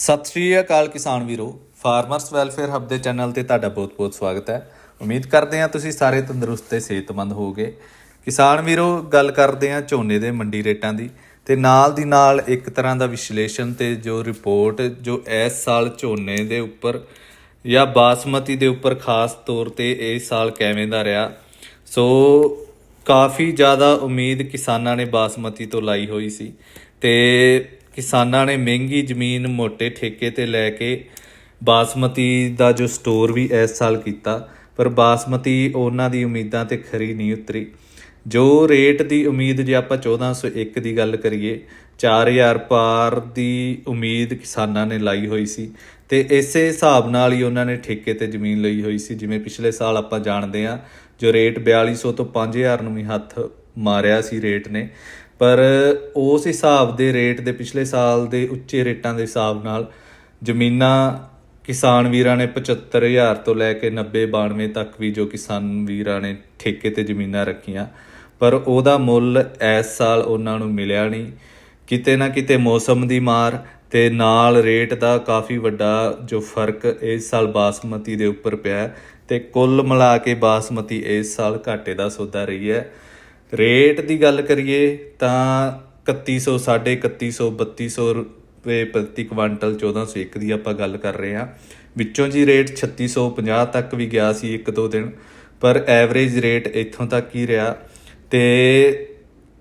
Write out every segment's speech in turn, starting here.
ਸਤਿ ਸ਼੍ਰੀ ਅਕਾਲ ਕਿਸਾਨ ਵੀਰੋ ਫਾਰਮਰਸ ਵੈਲਫੇਅਰ ਹੱਬ ਦੇ ਚੈਨਲ ਤੇ ਤੁਹਾਡਾ ਬਹੁਤ-ਬਹੁਤ ਸਵਾਗਤ ਹੈ। ਉਮੀਦ ਕਰਦੇ ਹਾਂ ਤੁਸੀਂ ਸਾਰੇ ਤੰਦਰੁਸਤ ਤੇ ਸਿਹਤਮੰਦ ਹੋਵੋਗੇ। ਕਿਸਾਨ ਵੀਰੋ, ਗੱਲ ਕਰਦੇ ਹਾਂ ਝੋਨੇ ਦੇ ਮੰਡੀ ਰੇਟਾਂ ਦੀ ਤੇ ਨਾਲ ਦੀ ਨਾਲ ਇੱਕ ਤਰ੍ਹਾਂ ਦਾ ਵਿਸ਼ਲੇਸ਼ਣ ਤੇ ਜੋ ਰਿਪੋਰਟ ਜੋ ਇਸ ਸਾਲ ਝੋਨੇ ਦੇ ਉੱਪਰ ਜਾਂ ਬਾਸਮਤੀ ਦੇ ਉੱਪਰ ਖਾਸ ਤੌਰ ਤੇ ਇਸ ਸਾਲ ਕਿਵੇਂ ਦਾ ਰਿਹਾ। ਸੋ ਕਾਫੀ ਜ਼ਿਆਦਾ ਉਮੀਦ ਕਿਸਾਨਾਂ ਨੇ ਬਾਸਮਤੀ ਤੋਂ ਲਾਈ ਹੋਈ ਸੀ ਤੇ ਕਿਸਾਨਾਂ ਨੇ ਮਹਿੰਗੀ ਜ਼ਮੀਨ ਮੋٹے ਠੇਕੇ ਤੇ ਲੈ ਕੇ ਬਾਸਮਤੀ ਦਾ ਜੋ ਸਟੋਰ ਵੀ ਇਸ ਸਾਲ ਕੀਤਾ, ਪਰ ਬਾਸਮਤੀ ਉਹਨਾਂ ਦੀ ਉਮੀਦਾਂ ਤੇ ਖਰੀ ਨਹੀਂ ਉਤਰੀ। ਜੋ ਰੇਟ ਦੀ ਉਮੀਦ ਜੇ ਆਪਾਂ 1401 ਦੀ ਗੱਲ ਕਰੀਏ 4000 ਪਾਰ ਦੀ ਉਮੀਦ ਕਿਸਾਨਾਂ ਨੇ ਲਾਈ ਹੋਈ ਸੀ ਤੇ ਇਸੇ ਹਿਸਾਬ ਨਾਲ ਹੀ ਉਹਨਾਂ ਨੇ ਠੇਕੇ ਤੇ ਜ਼ਮੀਨ ਲਈ ਹੋਈ ਸੀ। ਜਿਵੇਂ ਪਿਛਲੇ ਸਾਲ ਆਪਾਂ ਜਾਣਦੇ ਆ ਜੋ ਰੇਟ 4200 ਤੋਂ 5000 ਨੂੰ ਵੀ ਹੱਥ ਮਾਰਿਆ ਸੀ ਰੇਟ ਨੇ ਪਰ ਉਸ ਹਿਸਾਬ ਦੇ ਰੇਟ ਦੇ ਪਿਛਲੇ ਸਾਲ ਦੇ ਉੱਚੇ ਰੇਟਾਂ ਦੇ ਹਿਸਾਬ ਨਾਲ ਜ਼ਮੀਨਾਂ ਕਿਸਾਨ ਵੀਰਾਂ ਨੇ 75000 ਤੋਂ ਲੈ ਕੇ 90 92 ਤੱਕ ਵੀ ਜੋ ਕਿਸਾਨ ਵੀਰਾਂ ਨੇ ਠੇਕੇ ਤੇ ਜ਼ਮੀਨਾਂ ਰੱਖੀਆਂ, ਪਰ ਉਹਦਾ ਮੁੱਲ ਇਸ ਸਾਲ ਉਹਨਾਂ ਨੂੰ ਮਿਲਿਆ ਨਹੀਂ। ਕਿਤੇ ਨਾ ਕਿਤੇ ਮੌਸਮ ਦੀ ਮਾਰ ਤੇ ਨਾਲ ਰੇਟ ਦਾ ਕਾਫੀ ਵੱਡਾ ਜੋ ਫ਼ਰਕ ਇਸ ਸਾਲ ਬਾਸਮਤੀ ਦੇ ਉੱਪਰ ਪਿਆ ਹੈ ਤੇ ਕੁੱਲ ਮਿਲਾ ਕੇ ਬਾਸਮਤੀ ਇਸ ਸਾਲ ਘਾਟੇ ਦਾ ਸੌਦਾ ਰਹੀ ਹੈ। ਰੇਟ ਦੀ ਗੱਲ ਕਰੀਏ ਤਾਂ 3100 3150 3200 ਰੁਪਏ ਪ੍ਰਤੀ ਕੁਆਂਟਲ 1401 ਦੀ ਆਪਾਂ ਗੱਲ ਕਰ ਰਹੇ ਹਾਂ। ਵਿੱਚੋਂ ਜੀ ਰੇਟ 3650 ਤੱਕ ਵੀ ਗਿਆ ਸੀ ਇੱਕ ਦੋ ਦਿਨ, ਪਰ ਐਵਰੇਜ ਰੇਟ ਇੱਥੋਂ ਤੱਕ ਹੀ ਰਿਹਾ ਤੇ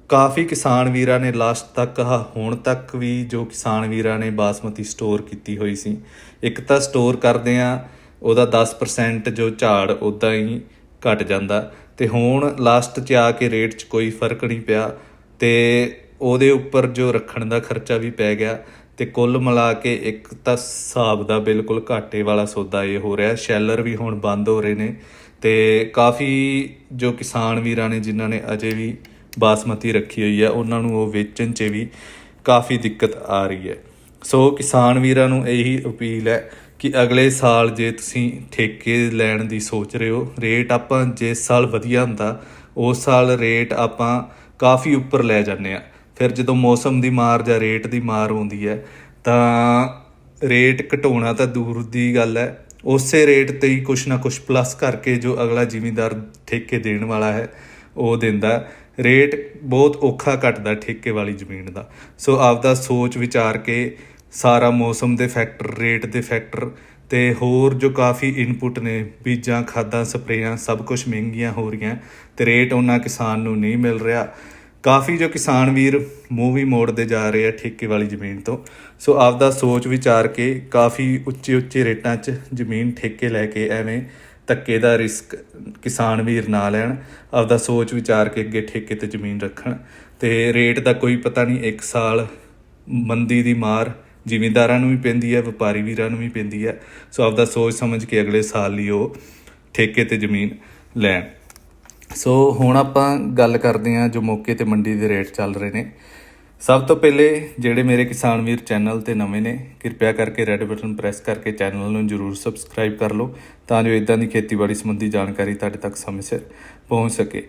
ਕਾਫੀ ਕਿਸਾਨ ਵੀਰਾਂ ਨੇ ਲਾਸਟ ਤੱਕ ਹੁਣ ਤੱਕ ਵੀ ਜੋ ਕਿਸਾਨ ਵੀਰਾਂ ਨੇ ਬਾਸਮਤੀ ਸਟੋਰ ਕੀਤੀ ਹੋਈ ਸੀ, ਇੱਕ ਤਾਂ ਸਟੋਰ ਕਰਦੇ ਆ ਉਹਦਾ 10% ਜੋ ਝਾੜ ਉਦਾਂ ਹੀ ਘਟ ਜਾਂਦਾ ਤੇ ਹੁਣ ਲਾਸਟ 'ਚ ਆ ਕੇ ਰੇਟ 'ਚ ਕੋਈ ਫ਼ਰਕ ਨਹੀਂ ਪਿਆ ਤੇ ਉਹਦੇ ਉੱਪਰ ਜੋ ਰੱਖਣ ਦਾ ਖਰਚਾ ਵੀ ਪੈ ਗਿਆ ਤੇ ਕੁੱਲ ਮਿਲਾ ਕੇ ਇੱਕ ਤਾਂ ਹਿਸਾਬ ਦਾ ਬਿਲਕੁਲ ਘਾਟੇ ਵਾਲਾ ਸੌਦਾ ਇਹ ਹੋ ਰਿਹਾ, ਸ਼ੈਲਰ ਵੀ ਹੁਣ ਬੰਦ ਹੋ ਰਹੇ ਨੇ ਤੇ ਕਾਫੀ ਜੋ ਕਿਸਾਨ ਵੀਰਾਂ ਨੇ ਜਿਨ੍ਹਾਂ ਨੇ ਅਜੇ ਵੀ ਬਾਸਮਤੀ ਰੱਖੀ ਹੋਈ ਹੈ ਉਹਨਾਂ ਨੂੰ ਉਹ ਵੇਚਣ 'ਚ ਵੀ ਕਾਫੀ ਦਿੱਕਤ ਆ ਰਹੀ ਹੈ। ਸੋ ਕਿਸਾਨ ਵੀਰਾਂ ਨੂੰ ਇਹੀ ਅਪੀਲ ਹੈ ਕਿ ਅਗਲੇ ਸਾਲ ਜੇ ਤੁਸੀਂ ਠੇਕੇ ਲੈਣ ਦੀ ਸੋਚ ਰਹੇ ਹੋ, ਰੇਟ ਆਪਾਂ ਜਿਸ ਸਾਲ ਵਧੀਆ ਹੁੰਦਾ, ਉਸ ਸਾਲ ਰੇਟ ਆਪਾਂ ਕਾਫੀ ਉੱਪਰ ਲੈ ਜਾਂਦੇ ਆ ਫਿਰ ਜਦੋਂ ਮੌਸਮ ਦੀ ਮਾਰ ਜਾਂ ਰੇਟ ਦੀ ਮਾਰ ਆਉਂਦੀ ਹੈ, ਤਾਂ ਰੇਟ ਘਟਾਉਣਾ ਤਾਂ ਦੂਰ ਦੀ ਗੱਲ ਹੈ। ਉਸੇ ਰੇਟ ਤੇ ਹੀ ਕੁਛ ਨਾ ਕੁਛ ਪਲੱਸ ਕਰਕੇ ਜੋ ਅਗਲਾ ਜ਼ਿਮੀਂਦਾਰ ਠੇਕੇ ਦੇਣ ਵਾਲਾ ਹੈ, ਉਹ ਦਿੰਦਾ। ਰੇਟ ਬਹੁਤ ਔਖਾ ਘਟਦਾ ਠੇਕੇ ਵਾਲੀ ਜ਼ਮੀਨ ਦਾ। ਸੋ ਆਪਦਾ ਸੋਚ ਵਿਚਾਰ ਕੇ ਸਾਰਾ ਮੌਸਮ ਦੇ ਫੈਕਟਰ ਰੇਟ ਦੇ ਫੈਕਟਰ ਤੇ ਹੋਰ ਜੋ ਕਾਫੀ ਇਨਪੁਟ ਨੇ, ਬੀਜਾਂ, ਖਾਦਾਂ, ਸਪਰੇਆਂ, ਸਭ ਕੁਝ ਮਹਿੰਗੀਆਂ ਹੋ ਰਹੀਆਂ ਤੇ ਰੇਟ ਉਹਨਾਂ ਕਿਸਾਨ ਨੂੰ ਨਹੀਂ ਮਿਲ ਰਿਹਾ। ਕਾਫੀ ਜੋ ਕਿਸਾਨ ਵੀਰ ਮੂੰਹ ਵੀ ਮੋੜਦੇ ਜਾ ਰਹੇ ਆ ਠੇਕੇ ਵਾਲੀ ਜ਼ਮੀਨ ਤੋਂ। ਸੋ ਆਪਦਾ ਸੋਚ ਵਿਚਾਰ ਕੇ ਕਾਫੀ ਉੱਚੇ ਉੱਚੇ ਰੇਟਾਂ 'ਚ ਜ਼ਮੀਨ ਠੇਕੇ ਲੈ ਕੇ ਐਵੇਂ ਧੱਕੇ ਦਾ ਰਿਸਕ ਕਿਸਾਨ ਵੀਰ ਨਾ ਲੈਣ। ਆਪਦਾ ਸੋਚ ਵਿਚਾਰ ਕੇ ਅੱਗੇ ਠੇਕੇ ਤੇ ਜ਼ਮੀਨ ਰੱਖਣ। ਤੇ ਰੇਟ ਦਾ ਕੋਈ ਪਤਾ ਨਹੀਂ ਇੱਕ ਸਾਲ ਮੰਦੀ ਦੀ ਮਾਰ ਜ਼ਿਮੀਂਦਾਰਾਂ ਨੂੰ ਵੀ ਪੈਂਦੀ ਹੈ, ਵਪਾਰੀ ਵੀਰਾਂ ਨੂੰ ਵੀ ਪੈਂਦੀ ਹੈ। ਸੋ ਆਪਦਾ ਸੋਚ ਸਮਝ ਕੇ ਅਗਲੇ ਸਾਲ ਲਈ ਉਹ ਠੇਕੇ ਤੇ ਜ਼ਮੀਨ ਲੈਣ। ਸੋ ਹੁਣ ਆਪਾਂ ਗੱਲ ਕਰਦੇ ਹਾਂ ਜੋ ਮੌਕੇ ਤੇ ਮੰਡੀ ਦੇ ਰੇਟ ਚੱਲ ਰਹੇ ਨੇ। ਸਭ ਤੋਂ ਪਹਿਲੇ ਜਿਹੜੇ ਮੇਰੇ ਕਿਸਾਨ ਵੀਰ ਚੈਨਲ ਤੇ ਨਵੇਂ ਨੇ, ਕਿਰਪਾ ਕਰਕੇ ਰੈੱਡ ਬਟਨ ਪ੍ਰੈਸ ਕਰਕੇ ਚੈਨਲ ਨੂੰ ਜਰੂਰ ਸਬਸਕ੍ਰਾਈਬ ਕਰ ਲਓ, ਤਾਂ ਜੋ ਇਦਾਂ ਦੀ ਖੇਤੀਬਾੜੀ ਸੰਬੰਧੀ ਜਾਣਕਾਰੀ ਤੁਹਾਡੇ ਤੱਕ ਸਮੇਂ ਸਿਰ ਪਹੁੰਚ ਸਕੇ।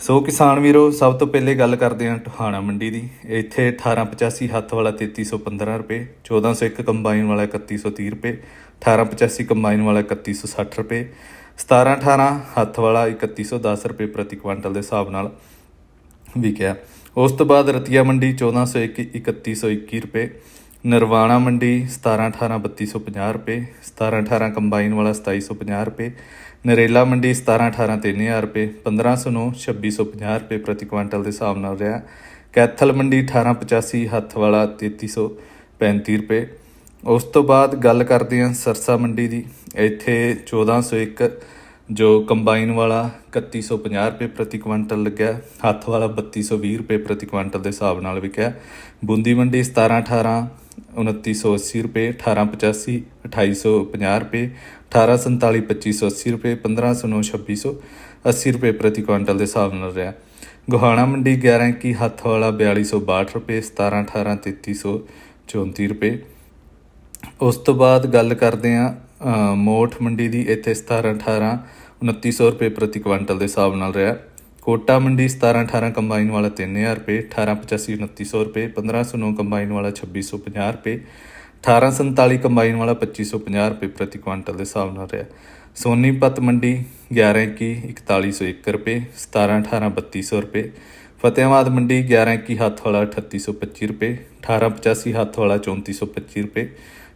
ਸੋ ਕਿਸਾਨ ਵੀਰੋ, ਸਭ ਤੋਂ ਪਹਿਲੇ ਗੱਲ ਕਰਦੇ ਹਾਂ ਟਹਾਣਾ ਮੰਡੀ ਦੀ। ਇੱਥੇ 1885 ਹੱਥ ਵਾਲਾ 3315 ਰੁਪਏ 1401 ਕੰਬਾਈਨ ਵਾਲਾ 3130 ਰੁਪਏ 1885 ਕੰਬਾਈਨ ਵਾਲਾ 3160 ਰੁਪਏ 1718 ਹੱਥ ਵਾਲਾ 3110 ਰੁਪਏ ਪ੍ਰਤੀ ਕੁਆਂਟਲ ਦੇ ਹਿਸਾਬ ਨਾਲ ਵਿਕਿਆ। ਉਸ ਤੋਂ ਬਾਅਦ ਰਤੀਆ ਮੰਡੀ 1401 3121 ਰੁਪਏ, ਨਰਵਾਣਾ ਮੰਡੀ 1718 3250 ਰੁਪਏ 1718 ਕੰਬਾਈਨ ਵਾਲਾ 2750 ਰੁਪਏ ਨਰੇਲਾ ਮੰਡੀ 1718 3000 ਰੁਪਏ 1509 2650 ਰੁਪਏ ਪ੍ਰਤੀ ਕੁਇੰਟਲ ਦੇ ਹਿਸਾਬ ਨਾਲ ਰਿਹਾ। ਕੈਥਲ ਮੰਡੀ 1885 ਹੱਥ ਵਾਲਾ 3335 ਰੁਪਏ। ਉਸ ਤੋਂ ਬਾਅਦ ਗੱਲ ਕਰਦੇ ਹਾਂ ਸਰਸਾ ਮੰਡੀ ਦੀ। ਇੱਥੇ 1401 ਜੋ ਕੰਬਾਈਨ ਵਾਲਾ 3150 ਰੁਪਏ ਪ੍ਰਤੀ ਕੁਇੰਟਲ ਲੱਗਿਆ ਹੱਥ ਵਾਲਾ 3220 ਰੁਪਏ ਪ੍ਰਤੀ ਕੁਇੰਟਲ ਦੇ ਹਿਸਾਬ ਨਾਲ ਵਿਕਿਆ। ਬੂੰਦੀ ਮੰਡੀ 1718 2980 ਰੁਪਏ 1885 2850 ਰੁਪਏ 1847 2580 ਰੁਪਏ 1509 2680 ਰੁਪਏ ਪ੍ਰਤੀ ਕੁਇੰਟਲ ਦੇ ਹਿਸਾਬ ਨਾਲ ਰਿਹਾ। ਗੋਹਾਣਾ ਮੰਡੀ 11 ਕੀ ਹੱਥ ਵਾਲਾ 4262 ਰੁਪਏ 1718 3334 ਰੁਪਏ। ਉਸ ਤੋਂ ਬਾਅਦ ਗੱਲ ਕਰਦੇ ਆ ਮੋਠ ਮੰਡੀ ਦੀ, ਇੱਥੇ 17 18 2900 ਰੁਪਏ ਪ੍ਰਤੀ ਕੁਇੰਟਲ ਦੇ ਹਿਸਾਬ ਨਾਲ ਰਿਹਾ। ਕੋਟਾ ਮੰਡੀ 17 18 ਕੰਬਾਈਨ ਵਾਲਾ 3000 ਰੁਪਏ 18 85 2900 ਰੁਪਏ 1509 ਕੰਬਾਈਨ ਵਾਲਾ 2650 ਰੁਪਏ 1847 ਕੰਬਾਈਨ ਵਾਲਾ 2550 ਰੁਪਏ ਪ੍ਰਤੀ ਕੁਇੰਟਲ ਦੇ ਹਿਸਾਬ ਨਾਲ ਰਿਹਾ। ਸੋਨੀਪਤ ਮੰਡੀ 1121 4101 ਰੁਪਏ 1718 3200 ਰੁਪਏ, ਫਤਿਆਬਾਦ ਮੰਡੀ 1121 ਹੱਥ ਵਾਲਾ 3825 ਰੁਪਏ 1885 ਹੱਥ ਵਾਲਾ 3425 ਰੁਪਏ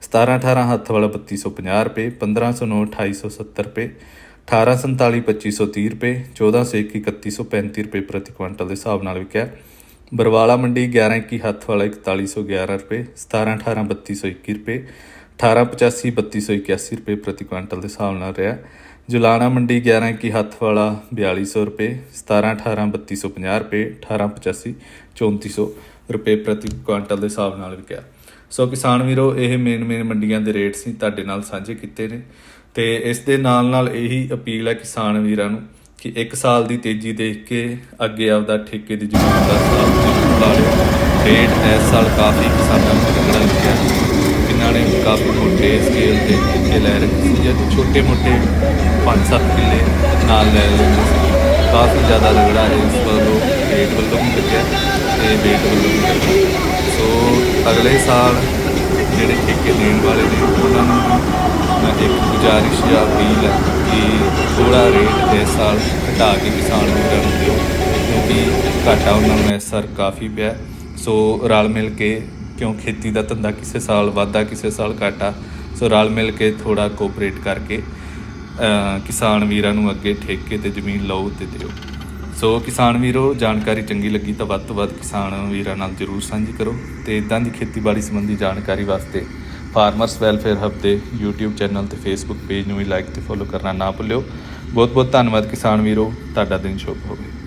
1718 ਹੱਥ ਵਾਲਾ 3250 ਰੁਪਏ 1509 2870 ਰੁਪਏ 1847 2530 ਰੁਪਏ 1401 3135 ਰੁਪਏ ਪ੍ਰਤੀ ਕੁਇੰਟਲ ਦੇ ਹਿਸਾਬ ਨਾਲ ਵਿਕਿਆ। ਬਰਵਾਲਾ ਮੰਡੀ 1121 ਹੱਥ ਵਾਲਾ 4111 ਰੁਪਏ 1718 3221 ਰੁਪਏ 1885 3281 ਰੁਪਏ ਪ੍ਰਤੀ ਕੁਇੰਟਲ ਦੇ ਹਿਸਾਬ ਨਾਲ ਰਿਹਾ। ਜੁਲਾਣਾ ਮੰਡੀ 1121 ਹੱਥ ਵਾਲਾ 4200 ਰੁਪਏ 1718 3250 ਰੁਪਏ 1885 3400 ਰੁਪਏ ਪ੍ਰਤੀ ਕੁਇੰਟਲ ਦੇ ਹਿਸਾਬ ਨਾਲ ਵਿਕਿਆ। ਸੋ ਕਿਸਾਨ ਵੀਰੋ, ਇਹ ਮੇਨ ਮੇਨ ਮੰਡੀਆਂ ਦੇ ਰੇਟ ਸੀ, ਤੁਹਾਡੇ ਨਾਲ ਸਾਂਝੇ ਕੀਤੇ ਨੇ। ਤੇ ਇਸ ਦੇ ਨਾਲ ਨਾਲ ਇਹੀ ਅਪੀਲ ਹੈ ਕਿਸਾਨ ਵੀਰਾਂ ਨੂੰ ਕਿ ਇੱਕ ਸਾਲ ਦੀ ਤੇਜ਼ੀ ਦੇਖ ਕੇ ਅੱਗੇ ਆਪਦਾ ਠੇਕੇ ਦੀ ਜ਼ਮੀਨ ਦਾ ਹਿਸਾਬ ਲਾ ਲਿਓ। ਰੇਟ ਇਸ ਸਾਲ ਕਾਫੀ ਕਿਸਾਨਾਂ ਨੂੰ ਤਗੜਾ ਲੱਗਿਆ। ਜਿਨ੍ਹਾਂ ਨੇ ਕਾਫੀ ਮੋਟੇ ਸਕੇਲ ਤੇ ਠੇਕੇ ਲੈ ਰੱਖੇ ਸੀ ਜਾਂ ਛੋਟੇ ਮੋਟੇ 5-7 ਕਿੱਲੇ ਨਾਲ ਲੈ ਲੈਂਦੇ ਸੀ। ਕਾਫੀ ਜ਼ਿਆਦਾ ਰਗੜਾ ਇਸ ਵੱਲੋਂ ਰੇਟ ਵੱਲੋਂ ਵੀ ਲੱਗਿਆ ਤੇ ਰੇਟ ਵੱਲੋਂ ਵੀ ਲੱਗਿਆ। ਸੋ ਅਗਲੇ ਸਾਲ ਜਿਹੜੇ ਠੇਕੇ ਦੇਣ ਵਾਲੇ ਨੇ ਉਹਨਾਂ ਨੂੰ ਗੁਜ਼ਾਰਿਸ਼ ਜਾਂ ਅਪੀਲ ਹੈ ਕਿ ਥੋੜਾ ਰੇਟ ਇਸ ਸਾਲ ਘਟਾ ਕੇ ਕਿਸਾਨ ਵੀਰਾਂ ਨੂੰ ਦਿਓ, ਕਿਉਂਕਿ ਘਾਟਾ ਉਹਨਾਂ ਨੂੰ ਇਸ ਸਾਲ ਕਾਫੀ ਪਿਆ ਸੋ ਰਲ ਮਿਲ ਕੇ, ਕਿਉਂ ਖੇਤੀ ਦਾ ਧੰਦਾ ਕਿਸੇ ਸਾਲ ਵਾਧਾ, ਕਿਸੇ ਸਾਲ ਘਾਟਾ, ਸੋ ਰਲ ਮਿਲ ਕੇ ਥੋੜਾ ਕੋਆਪਰੇਟ ਕਰਕੇ ਕਿਸਾਨ ਵੀਰਾਂ ਨੂੰ ਅੱਗੇ ਠੇਕੇ ਤੇ ਜ਼ਮੀਨ ਲਓ ਤੇ ਦਿਓ। ਸੋ ਕਿਸਾਨ ਵੀਰੋ, ਜਾਣਕਾਰੀ ਚੰਗੀ ਲੱਗੀ ਤਾਂ ਵੱਧ ਤੋਂ ਵੱਧ ਕਿਸਾਨ ਵੀਰਾਂ ਨਾਲ ਜਰੂਰ ਸਾਂਝੀ ਕਰੋ ਤੇ ਇਦਾਂ ਦੀ ਖੇਤੀਬਾੜੀ ਸੰਬੰਧੀ ਜਾਣਕਾਰੀ ਵਾਸਤੇ ਫਾਰਮਰਸ ਵੈਲਫੇਅਰ ਹੱਬ ਦੇ YouTube ਚੈਨਲ ਤੇ Facebook ਪੇਜ ਨੂੰ ਵੀ ਲਾਈਕ ਤੇ ਫੋਲੋ ਕਰਨਾ ਨਾ ਭੁੱਲਿਓ। ਬਹੁਤ ਬਹੁਤ ਧੰਨਵਾਦ ਕਿਸਾਨ ਵੀਰੋ। ਤੁਹਾਡਾ ਦਿਨ ਸ਼ੁਭ ਹੋਵੇ।